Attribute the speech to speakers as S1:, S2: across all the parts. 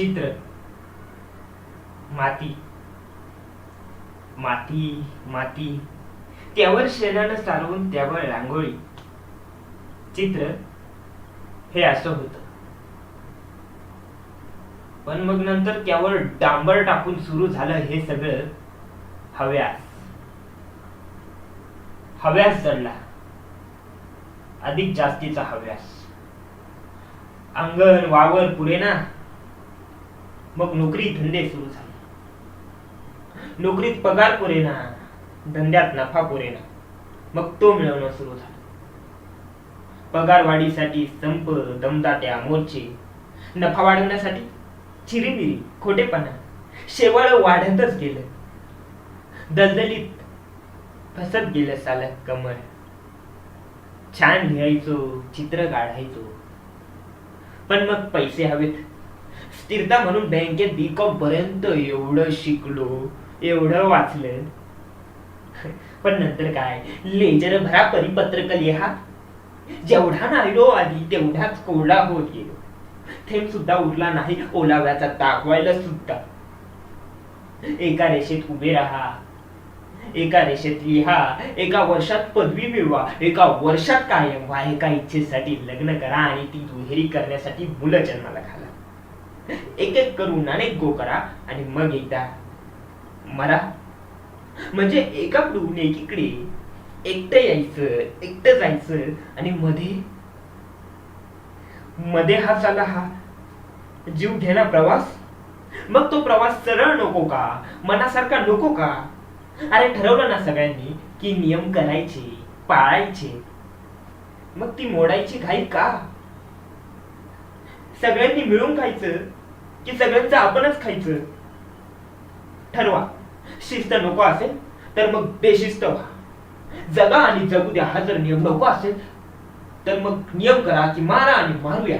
S1: चित्र. माती. माती माती. त्यावर शेणानं सारवून त्यावर रांगोळी. चित्र हे असं होत. पण मग नंतर त्यावर डांबर टाकून सुरू झालं हे सगळं हव्यास. हव्यास जडला. अधिक जास्तीचा हव्यास. अंगण वावर पुरेना मग नोकरी धंदे सुरू झाले. नोकरीत पगार पुरेना धंद्यात नफा पुरेना मग तो मिळवणं सुरू झालं. पगार वाढीसाठी संप दमदात्या मोर्चे नफा वाढवण्यासाठी चिरीमिरी खोटेपणा शेवळ वाढतच गेलं. दलदलीत फसत गेलं सालक कमळ. छान लिहायचो चित्र काढायचो. पण मग पैसे हवेत. स्थिरता म्हणून बँकेत बी कॉम पर्यंत एवढं शिकलो एवढं वाचलं. पण नंतर काय? लेजर भरा परिपत्रक लिहा. जेवढा नायडो आली तेवढाच कोरडा होत गेलो. थेंब सुद्धा उरला नाही ओलाव्याचा दाखवायला सुद्धा. एका रेषेत उभे राहा. एका रेषेत लिहा. एका वर्षात पदवी मिळवा. एका वर्षात कायम व्हा. एका इच्छेसाठी लग्न करा आणि ती दुहेरी करण्यासाठी मुलं जन्माला घाला. एक एक करून अनेक गो करा आणि मग एकदा मरा. म्हणजे एकाकडून एकीकडे एकटं यायचं एकटं जायचं आणि मध्ये मध्ये हा झाला हा. जीव घेणा प्रवास. मग तो प्रवास सरळ नको का? मनासारखा नको का? अरे ठरवलं ना सगळ्यांनी की नियम करायचे पाळायचे. मग ती मोडायची घाई का? सगळ्यांनी मिळून खायचं. की सगळ्यांचं आपणच खायचं. ठरवा. शिस्त नको असेल तर मग बेशिस्त व्हा. जगा आणि जगू द्या. हा जर नियम नको असेल तर मग नियम करा की मारा आणि मारूया.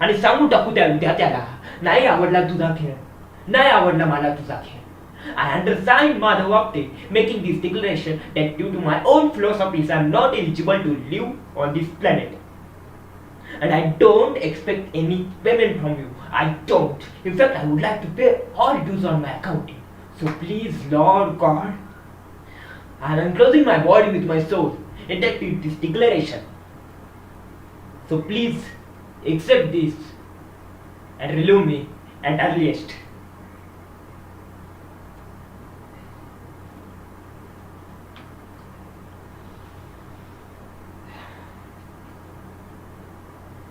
S1: आणि सांगून टाकू त्या उद्या त्याला नाही आवडला तुझा खेळ. नाही आवडला मला तुझा खेळ. I understand Madhav Apte making this declaration that due to my own philosophies I am not eligible to live on this planet. And I don't expect any payment from you. I don't. In fact, I would like to pay all dues on my account. So please, Lord God, I am enclosing my body with my soul and with this declaration. So please accept this and relieve me at earliest.